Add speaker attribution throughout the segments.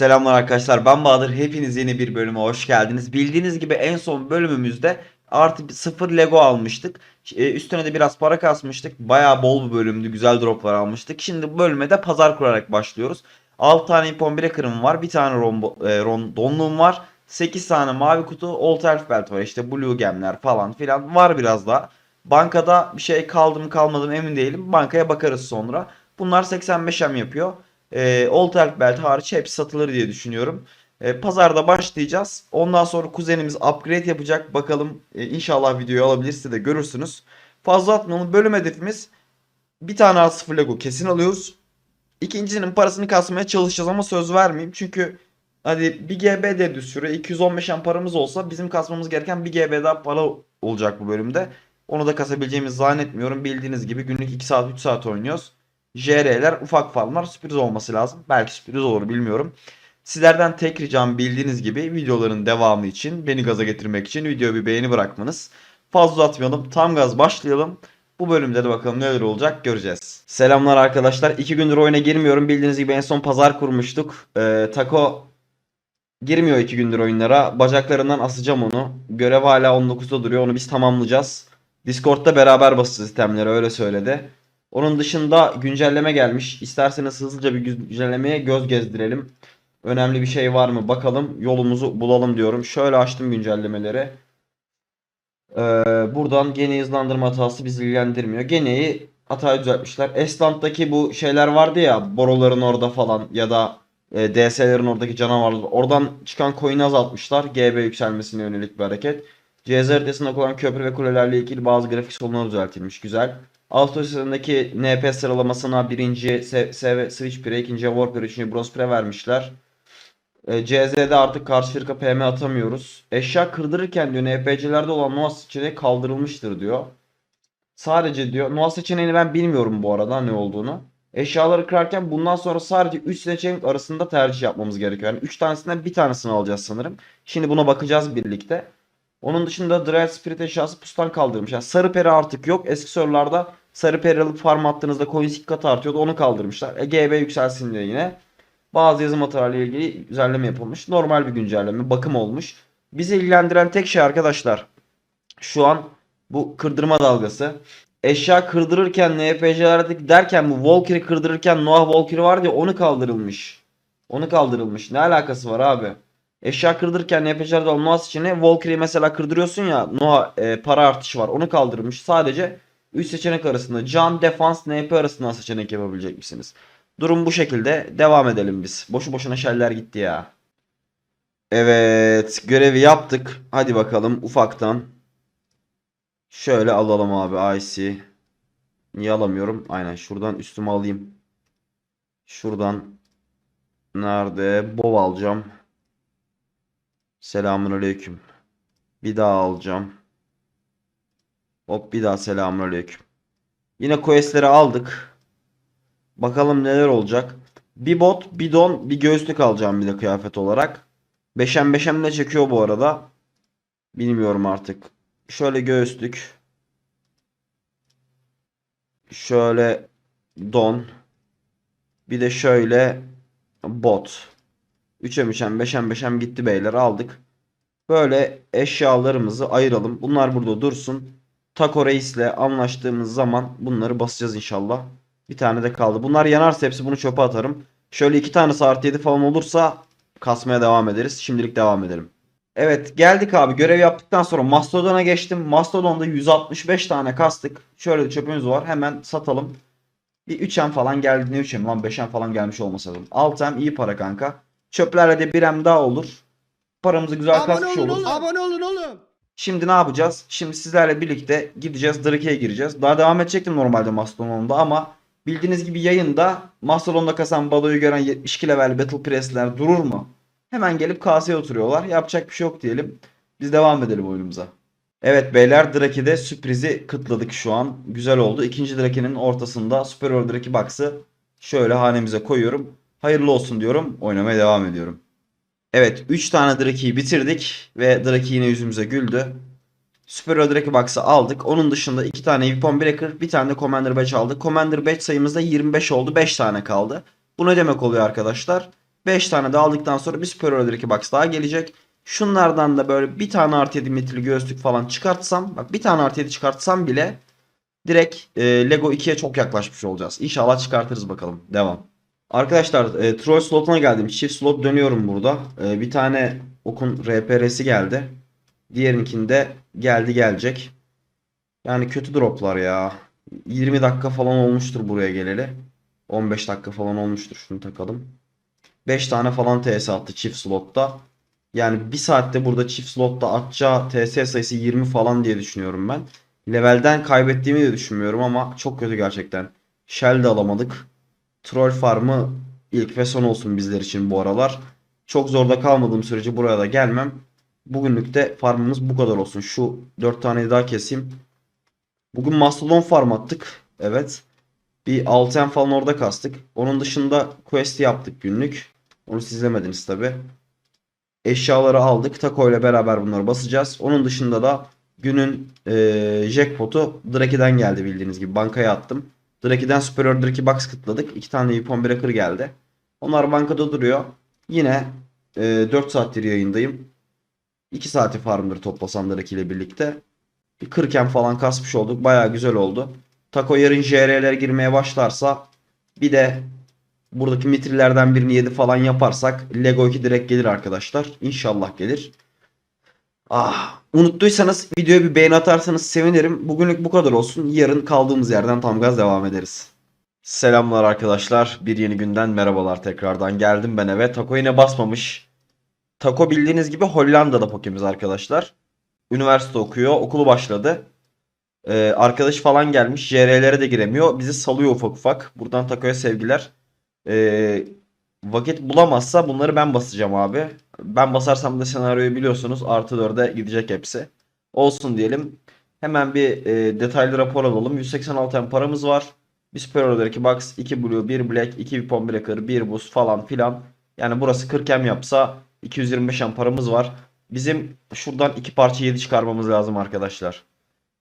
Speaker 1: Selamlar arkadaşlar ben Bahadır. Hepiniz yeni bir bölüme hoş geldiniz. Bildiğiniz gibi en son bölümümüzde artı sıfır Lego almıştık. Ee, Üstüne de biraz para kasmıştık. Bayağı bol bir bölümdü. Güzel droplar almıştık. Şimdi bu bölüme de pazar kurarak başlıyoruz. 6 tane impon breaker'ım var. Bir tane rombo, e, ron, donluğum var. 8 tane mavi kutu. Old Elf Belt var. İşte Blue Gem'ler falan filan. Var biraz daha. Bankada bir şey kaldı mı kalmadı mı emin değilim. Bankaya bakarız sonra. Bunlar 85M yapıyor. E, Old Elf Belt hariç hepsi satılır diye düşünüyorum. E, pazarda başlayacağız. Ondan sonra kuzenimiz upgrade yapacak. Bakalım e, inşallah videoyu alabilirse de görürsünüz. Fazla atmayalım. Bölüm hedefimiz bir tane A0 Lego kesin alıyoruz. İkincisinin parasını kasmaya çalışacağız ama söz vermeyeyim. Çünkü hadi bir GB de düşürüyor. 215 M paramız olsa bizim kasmamız gereken bir GB daha para olacak bu bölümde. Onu da kasabileceğimizi zannetmiyorum. Bildiğiniz gibi günlük 2 saat 3 saat oynuyoruz. JR'ler ufak farmlar sürpriz olması lazım. Belki sürpriz olur bilmiyorum. Sizlerden tek ricam bildiğiniz gibi videoların devamı için beni gaza getirmek için videoya bir beğeni bırakmanız. Fazla atmayalım tam gaz başlayalım. Bu bölümde de bakalım neler olacak göreceğiz. Selamlar arkadaşlar. 2 gündür oyuna girmiyorum. Bildiğiniz gibi en son pazar kurmuştuk. Ee, Taco girmiyor 2 gündür oyunlara. Bacaklarından asacağım onu. Görev hala 19'da duruyor. Onu biz tamamlayacağız. Discord'da beraber basacağız itemleri öyle söyledi. Onun dışında güncelleme gelmiş. İsterseniz hızlıca bir güncellemeye göz gezdirelim. Önemli bir şey var mı bakalım. Yolumuzu bulalım diyorum. Şöyle açtım güncellemeleri. Ee, buradan gene hızlandırma hatası bizi ilgilendirmiyor. Geneyi hatayı düzeltmişler. Esland'daki bu şeyler vardı ya. Boroların orada falan ya da e, DS'lerin oradaki canavarlar. Oradan çıkan coin'i azaltmışlar. GB yükselmesine yönelik bir hareket. CZ haritasında kullanan köprü ve kulelerle ilgili bazı grafik sorunlar düzeltilmiş. Güzel. Ağustos sezonundaki NP sıralamasına birinci Switch Pre, ikinci Warper, üçüncü Bronze Pre vermişler. E, CZ'de artık karşı firka PM atamıyoruz. Eşya kırdırırken diyor NPC'lerde olan Noah seçeneği kaldırılmıştır diyor. Sadece diyor Noah seçeneğini ben bilmiyorum bu arada ne olduğunu. Eşyaları kırarken bundan sonra sadece 3 seçenek arasında tercih yapmamız gerekiyor. Yani 3 tanesinden bir tanesini alacağız sanırım. Şimdi buna bakacağız birlikte. Onun dışında Dryad Spirit eşyası pustan kaldırmış. Yani sarı peri artık yok. Eski sorularda sarı peri farm attığınızda coin iki katı artıyordu. Onu kaldırmışlar. E, GB yükselsin diye yine. Bazı yazım hatalarıyla ilgili düzenleme yapılmış. Normal bir güncelleme. Bakım olmuş. Bizi ilgilendiren tek şey arkadaşlar. Şu an bu kırdırma dalgası. Eşya kırdırırken NPC'lerdeki derken bu Valkyrie kırdırırken Noah Valkyrie vardı ya onu kaldırılmış. Onu kaldırılmış. Ne alakası var abi? Eşya kırdırırken NPC'lerde Noah seçeneği Valkyrie'yi mesela kırdırıyorsun ya Noah e, para artışı var. Onu kaldırılmış. Sadece 3 seçenek arasında can, defans, NP arasından seçenek yapabilecek misiniz? Durum bu şekilde. Devam edelim biz. Boşu boşuna şeller gitti ya. Evet. Görevi yaptık. Hadi bakalım ufaktan. Şöyle alalım abi IC. Niye alamıyorum? Aynen şuradan üstüme alayım. Şuradan nerede? Bov alacağım. Selamun aleyküm. Bir daha alacağım. Hop bir daha selamun aleyküm. Yine questleri aldık. Bakalım neler olacak. Bir bot, bir don, bir göğüslük alacağım bir de kıyafet olarak. Beşem beşem de çekiyor bu arada. Bilmiyorum artık. Şöyle göğüslük. Şöyle don. Bir de şöyle bot. Üçem üçem beşem beşem gitti beyler aldık. Böyle eşyalarımızı ayıralım. Bunlar burada dursun. Taco Reis'le anlaştığımız zaman bunları basacağız inşallah. Bir tane de kaldı. Bunlar yanarsa hepsi bunu çöpe atarım. Şöyle iki tanesi artı 7 falan olursa kasmaya devam ederiz. Şimdilik devam edelim. Evet geldik abi görev yaptıktan sonra Mastodon'a geçtim. Mastodon'da 165 tane kastık. Şöyle bir çöpümüz var. Hemen satalım. Bir 3M falan geldi. Ne 3M lan 5M falan gelmiş olmasa lazım. 6M iyi para kanka. Çöplerle de 1M daha olur. Paramızı güzel kasmış
Speaker 2: oğlum. Abone olun oğlum.
Speaker 1: Şimdi ne yapacağız? Şimdi sizlerle birlikte gideceğiz. Drake'e gireceğiz. Daha devam edecektim normalde Mastodon'da ama bildiğiniz gibi yayında Mastodon'da kasan Bado'yu gören 72 level Battle Press'ler durur mu? Hemen gelip kaseye oturuyorlar. Yapacak bir şey yok diyelim. Biz devam edelim oyunumuza. Evet beyler Drake'de sürprizi kıtladık şu an. Güzel oldu. İkinci Drake'nin ortasında Superior Drake Box'ı şöyle hanemize koyuyorum. Hayırlı olsun diyorum. Oynamaya devam ediyorum. Evet 3 tane Drake'yi bitirdik ve Drake yine yüzümüze güldü. Superior Drake Box'ı aldık. Onun dışında 2 tane Weapon Breaker, bir tane de Commander Badge aldık. Commander Badge sayımızda 25 oldu. 5 tane kaldı. Bu ne demek oluyor arkadaşlar? 5 tane de aldıktan sonra bir Superior Draki Box daha gelecek. Şunlardan da böyle bir tane artı 7 metreli göğüslük falan çıkartsam. Bak bir tane artı 7 çıkartsam bile direkt e, Lego 2'ye çok yaklaşmış olacağız. İnşallah çıkartırız bakalım. Devam. Arkadaşlar e, Troll slotuna geldim. Çift slot dönüyorum burada. E, bir tane okun RPR'si geldi. Diğerinkinde geldi gelecek. Yani kötü droplar ya. 20 dakika falan olmuştur buraya geleli. 15 dakika falan olmuştur. Şunu takalım. 5 tane falan TS attı çift slotta. Yani bir saatte burada çift slotta atacağı TS sayısı 20 falan diye düşünüyorum ben. Levelden kaybettiğimi de düşünmüyorum ama çok kötü gerçekten. Shell de alamadık. Troll farmı ilk ve son olsun bizler için bu aralar. Çok zorda kalmadığım sürece buraya da gelmem. Bugünlük de farmımız bu kadar olsun. Şu 4 tane daha keseyim. Bugün Mastodon farm attık. Evet. Bir 6 falan orada kastık. Onun dışında quest yaptık günlük. Onu siz izlemediniz tabi. Eşyaları aldık. Taco ile beraber bunları basacağız. Onun dışında da günün eee jackpot'u Draki'den geldi bildiğiniz gibi. Bankaya attım. Draki'den Superior Draki Box kıtladık. 2 tane Weapon Breaker geldi. Onlar bankada duruyor. Yine eee 4 saattir yayındayım. 2 saati farmdır toplasam Draki ile birlikte. Bir 40 falan kasmış olduk. Baya güzel oldu. Taco yarın JR'ler girmeye başlarsa bir de buradaki mitrillerden birini 7 falan yaparsak Lego 2 direkt gelir arkadaşlar. İnşallah gelir. Ah, unuttuysanız videoya bir beğeni atarsanız sevinirim. Bugünlük bu kadar olsun. Yarın kaldığımız yerden tam gaz devam ederiz. Selamlar arkadaşlar. Bir yeni günden merhabalar tekrardan. Geldim ben eve. Taco yine basmamış. Taco bildiğiniz gibi Hollanda'da Pokemiz arkadaşlar. Üniversite okuyor. Okulu başladı. Ee, arkadaş falan gelmiş. JR'lere de giremiyor. Bizi salıyor ufak ufak. Buradan Taco'ya sevgiler. Ee, vakit bulamazsa bunları ben basacağım abi. Ben basarsam da senaryoyu biliyorsunuz. Artı 4'e gidecek hepsi. Olsun diyelim. Hemen bir e, detaylı rapor alalım. 186 M paramız var. Bir Superior 2 Box, 2 Blue, 1 Black, 2 Weapon Breaker, 1 Boost falan filan. Yani burası 40 M yapsa 225 M paramız var. Bizim şuradan iki parça 7 çıkarmamız lazım arkadaşlar.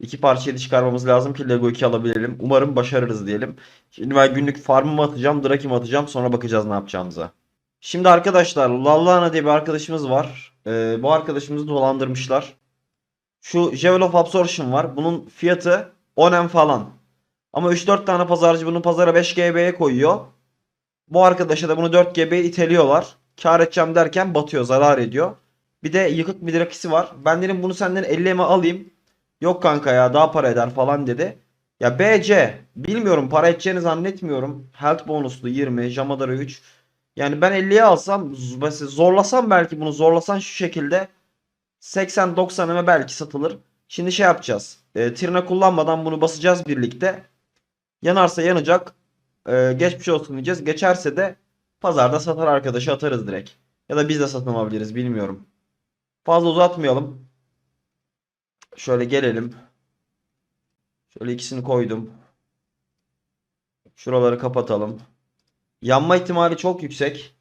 Speaker 1: İki parça 7 çıkarmamız lazım ki Lego 2 alabilelim. Umarım başarırız diyelim. Şimdi ben günlük farmımı atacağım, Draki'mi atacağım. Sonra bakacağız ne yapacağımıza. Şimdi arkadaşlar Lallana diye bir arkadaşımız var. Ee, bu arkadaşımızı dolandırmışlar. Şu Javel of Absorption var. Bunun fiyatı 10M falan. Ama 3-4 tane pazarcı bunu pazara 5 GB'ye koyuyor. Bu arkadaşa da bunu 4 GB'ye iteliyorlar. Kar edeceğim derken batıyor, zarar ediyor. Bir de yıkık bir drakisi var. Ben dedim bunu senden 50'ye alayım. Yok kanka ya daha para eder falan dedi. Ya BC bilmiyorum para edeceğini zannetmiyorum. Health bonuslu 20, Jamadara 3. Yani ben 50'ye alsam mesela zorlasam belki bunu zorlasan şu şekilde 80-90'ıma belki satılır. Şimdi şey yapacağız. E, trine kullanmadan bunu basacağız birlikte. Yanarsa yanacak. E, geçmiş olsun diyeceğiz. Geçerse de pazarda satar arkadaşı atarız direkt. Ya da biz de satın alabiliriz bilmiyorum. Fazla uzatmayalım. Şöyle gelelim. Şöyle ikisini koydum. Şuraları kapatalım. Yanma ihtimali çok yüksek.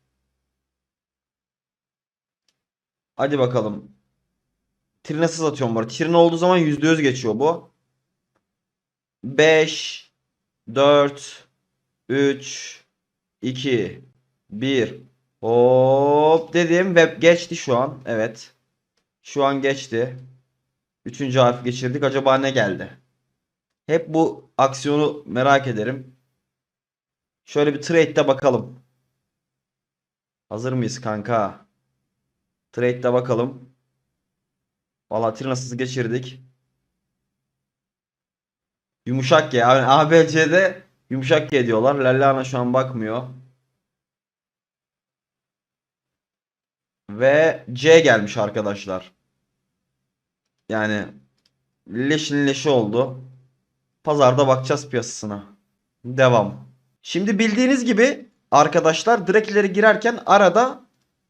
Speaker 1: Hadi bakalım. Trinesiz atıyorum bu arada. Trine olduğu zaman %100 geçiyor bu. 5 4 3 2 1 Hop dedim ve geçti şu an. Evet. Şu an geçti. Üçüncü harf geçirdik. Acaba ne geldi? Hep bu aksiyonu merak ederim. Şöyle bir trade'de bakalım. Hazır mıyız kanka? Trade'de bakalım. Valla Trinas'ı geçirdik. Yumuşak G. Yani ABC'de yumuşak G diyorlar. Lallana şu an bakmıyor. Ve C gelmiş arkadaşlar. Yani leşin leşi oldu. Pazarda bakacağız piyasasına. Devam. Şimdi bildiğiniz gibi arkadaşlar direkleri girerken arada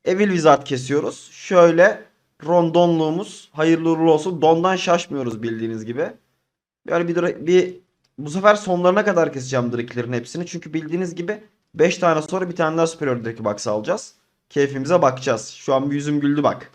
Speaker 1: Evil Wizard kesiyoruz. Şöyle rondonluğumuz hayırlı uğurlu olsun. Dondan şaşmıyoruz bildiğiniz gibi. Böyle bir, bir bu sefer sonlarına kadar keseceğim direklerin hepsini. Çünkü bildiğiniz gibi 5 tane sonra bir tane daha Superior Drake Box alacağız. Keyfimize bakacağız. Şu an bir yüzüm güldü bak.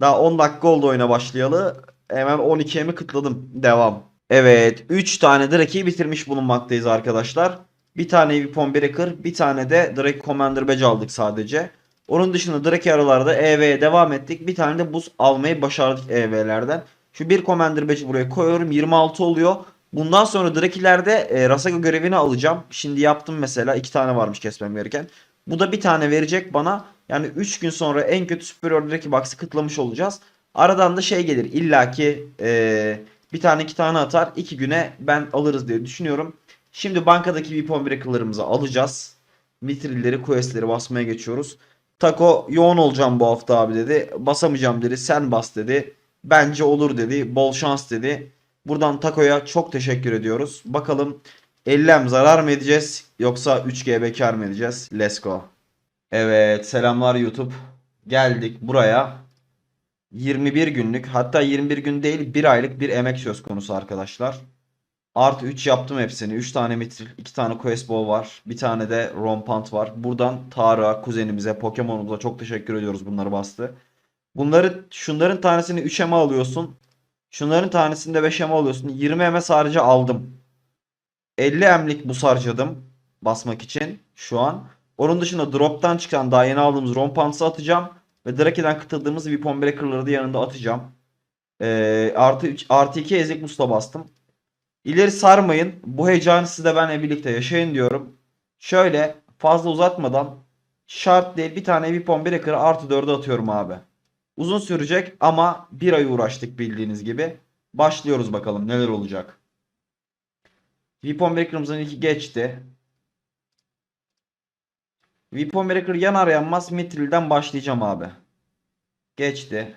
Speaker 1: Daha 10 dakika oldu oyuna başlayalı. Hemen 12'ye mi kıtladım. Devam. Evet 3 tane Drake'i bitirmiş bulunmaktayız arkadaşlar. Bir tane Weapon Breaker, bir tane de Drake Commander Badge aldık sadece. Onun dışında Drake aralarda EV'ye devam ettik. Bir tane de buz almayı başardık EV'lerden. Şu bir Commander Badge'i buraya koyuyorum. 26 oluyor. Bundan sonra Draki'lerde e, Rasago görevini alacağım. Şimdi yaptım mesela. iki tane varmış kesmem gereken. Bu da bir tane verecek bana. Yani 3 gün sonra en kötü Superior Draki Box'ı kıtlamış olacağız. Aradan da şey gelir. İlla ki e, bir tane iki tane atar. 2 güne ben alırız diye düşünüyorum. Şimdi bankadaki Weapon Breaker'larımızı alacağız. Mitrilleri, questleri basmaya geçiyoruz. Taco yoğun olacağım bu hafta abi dedi. Basamayacağım dedi. Sen bas dedi. Bence olur dedi. Bol şans dedi. Buradan Taco'ya çok teşekkür ediyoruz. Bakalım 50'em zarar mı edeceğiz yoksa 3GB kar mı edeceğiz? Let's go. Evet selamlar YouTube. Geldik buraya. 21 günlük hatta 21 gün değil 1 aylık bir emek söz konusu arkadaşlar. Artı 3 yaptım hepsini. 3 tane mitril, 2 tane quest ball var. Bir tane de rompant var. Buradan Tarık'a, kuzenimize, Pokemon'umuza çok teşekkür ediyoruz bunları bastı. Bunları şunların tanesini 3 eme alıyorsun. Şunların tanesini de 5 eme alıyorsun. 20 eme sadece aldım. 50 emlik buz harcadım basmak için şu an. Onun dışında drop'tan çıkan daha yeni aldığımız rompant'ı atacağım. Ve Draki'den kıtıldığımız Weapon Breaker'ları da yanında atacağım. Ee, artı 3, artı 2 ezik musta bastım. İleri sarmayın. Bu heyecanı siz de benimle birlikte yaşayın diyorum. Şöyle fazla uzatmadan şart değil bir tane Weapon Breaker'ı artı 4'e atıyorum abi. Uzun sürecek ama bir ay uğraştık bildiğiniz gibi. Başlıyoruz bakalım neler olacak. Weapon Breaker'ımızın ilki geçti. Weapon Breaker yanar yanmaz Mitril'den başlayacağım abi. Geçti.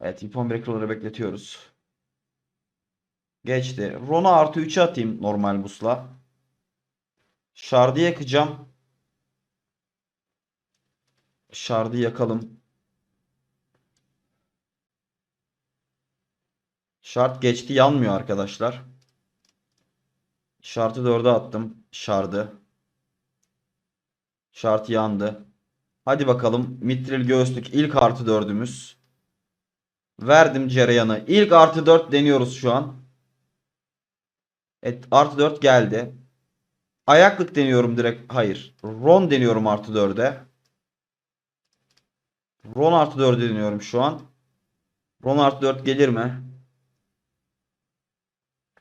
Speaker 1: Evet Weapon Breaker'ları bekletiyoruz. Geçti. Ron'a artı 3'e atayım normal busla. Shard'ı yakacağım. Shard'ı yakalım. Shard geçti yanmıyor arkadaşlar. Shard'ı 4'e attım. Shard'ı. Shard yandı. Hadi bakalım. Mitril göğüslük ilk artı 4'ümüz. Verdim Cereyan'ı. İlk artı 4 deniyoruz şu an. Evet artı 4 geldi. Ayaklık deniyorum direkt. Hayır. Ron deniyorum artı 4'e. Ron artı 4'e deniyorum şu an. Ron artı 4 gelir mi?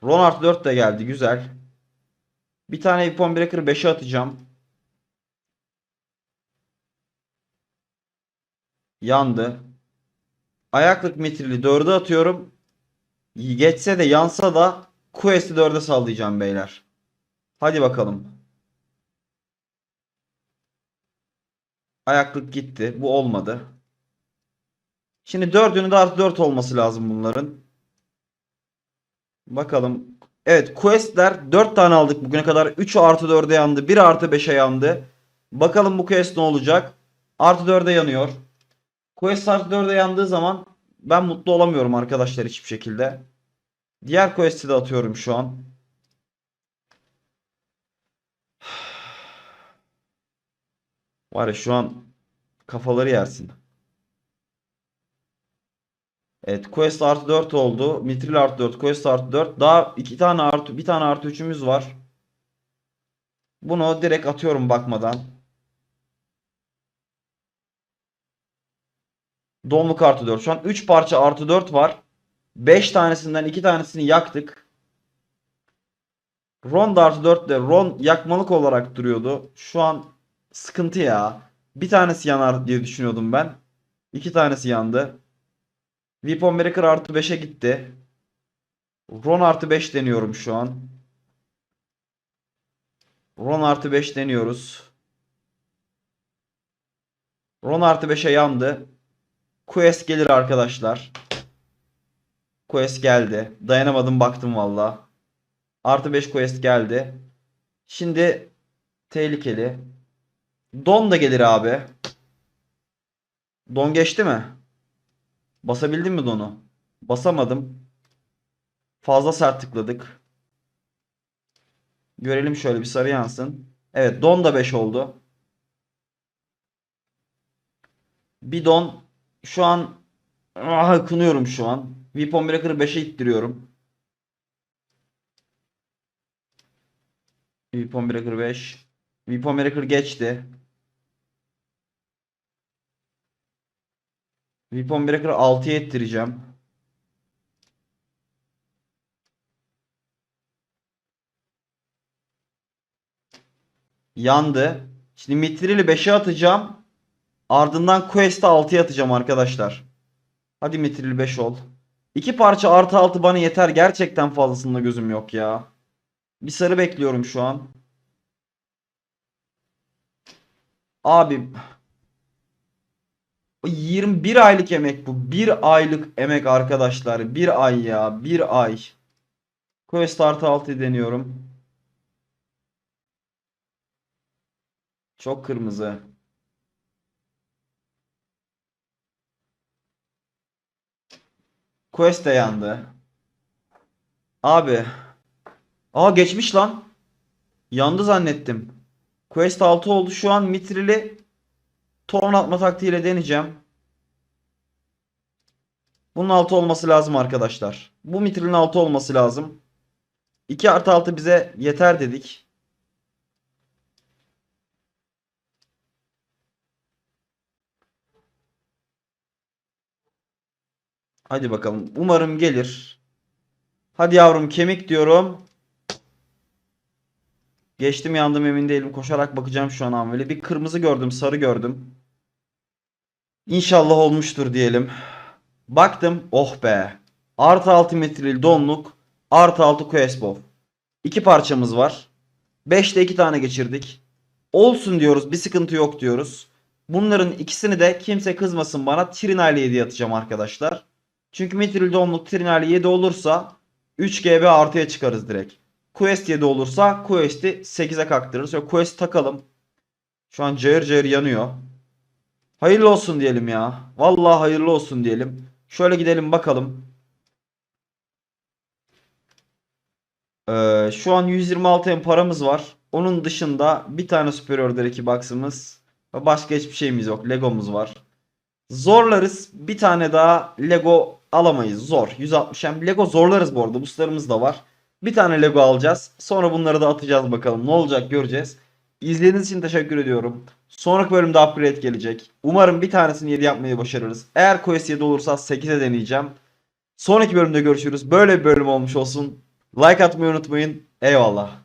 Speaker 1: Ron artı 4 de geldi. Güzel. Bir tane Weapon Breaker 5'e atacağım. Yandı. Ayaklık mitrili 4'e atıyorum. Geçse de yansa da Quest'i 4'e sallayacağım beyler. Hadi bakalım. Ayaklık gitti. Bu olmadı. Şimdi 4'ünün de artı 4 olması lazım bunların. Bakalım. Evet questler 4 tane aldık bugüne kadar. 3 artı 4'e yandı. 1 artı 5'e yandı. Bakalım bu quest ne olacak? Artı 4'e yanıyor. Quest artı 4'e yandığı zaman ben mutlu olamıyorum arkadaşlar hiçbir şekilde. Diğer quest'i de atıyorum şu an. Var ya şu an kafaları yersin. Evet quest artı 4 oldu. Mitril artı 4, quest artı 4. Daha iki tane artı bir tane artı 3'ümüz var. Bunu direkt atıyorum bakmadan. Donluk artı 4. Şu an 3 parça artı 4 var. 5 tanesinden 2 tanesini yaktık. Ron artı 4 de Ron yakmalık olarak duruyordu. Şu an sıkıntı ya. Bir tanesi yanar diye düşünüyordum ben. 2 tanesi yandı. Weapon Breaker artı 5'e gitti. Ron artı 5 deniyorum şu an. Ron artı 5 deniyoruz. Ron artı 5'e yandı. Quest gelir arkadaşlar. Quest geldi. Dayanamadım baktım valla. Artı 5 quest geldi. Şimdi tehlikeli. Don da gelir abi. Don geçti mi? Basabildim mi Don'u? Basamadım. Fazla sert tıkladık. Görelim şöyle bir sarı yansın. Evet Don da 5 oldu. Bir Don şu an ah, kınıyorum şu an. Weapon Breaker'ı 5'e ittiriyorum. Weapon Breaker 5. Weapon Breaker geçti. Weapon Breaker 6'ya ettireceğim. Yandı. Şimdi Mithril'i 5'e atacağım. Ardından Quest'i 6'ya atacağım arkadaşlar. Hadi Mithril 5 ol. İki parça artı 6 bana yeter. Gerçekten fazlasında gözüm yok ya. Bir sarı bekliyorum şu an. Abi 21 aylık emek bu. Bir aylık emek arkadaşlar. Bir ay ya. Bir ay. Quest artı 6 deniyorum. Çok kırmızı. Quest de yandı. Abi. Aa geçmiş lan. Yandı zannettim. Quest 6 oldu. Şu an Mitril'i ton atma taktiğiyle deneyeceğim. Bunun 6 olması lazım arkadaşlar. Bu Mitril'in 6 olması lazım. 2 artı 6 bize yeter dedik. Hadi bakalım. Umarım gelir. Hadi yavrum kemik diyorum. Geçtim yandım emin değilim. Koşarak bakacağım şu an ameli. Bir kırmızı gördüm, sarı gördüm. İnşallah olmuştur diyelim. Baktım. Oh be. Artı 6 metril donluk. Artı 6 Questbov. İki parçamız var. 5'te 2 tane geçirdik. Olsun diyoruz. Bir sıkıntı yok diyoruz. Bunların ikisini de kimse kızmasın bana. Trina ile 7 atacağım arkadaşlar. Çünkü Mithril donluk Trina ile 7 olursa 3 GB artıya çıkarız direkt. Quest 7 olursa Quest'i 8'e kaktırırız. Şöyle Quest takalım. Şu an cayır cayır yanıyor. Hayırlı olsun diyelim ya. Vallahi hayırlı olsun diyelim. Şöyle gidelim bakalım. Ee, şu an 126 M paramız var. Onun dışında bir tane Superior Draki box'ımız ve başka hiçbir şeyimiz yok. Legomuz var. Zorlarız. Bir tane daha Lego alamayız. Zor. 160 M. Lego zorlarız bu arada. Boostlarımız da var. Bir tane Lego alacağız. Sonra bunları da atacağız bakalım. Ne olacak göreceğiz. İzlediğiniz için teşekkür ediyorum. Sonraki bölümde upgrade gelecek. Umarım bir tanesini 7 yapmayı başarırız. Eğer Quest 7 olursa 8'e deneyeceğim. Sonraki bölümde görüşürüz. Böyle bir bölüm olmuş olsun. Like atmayı unutmayın. Eyvallah.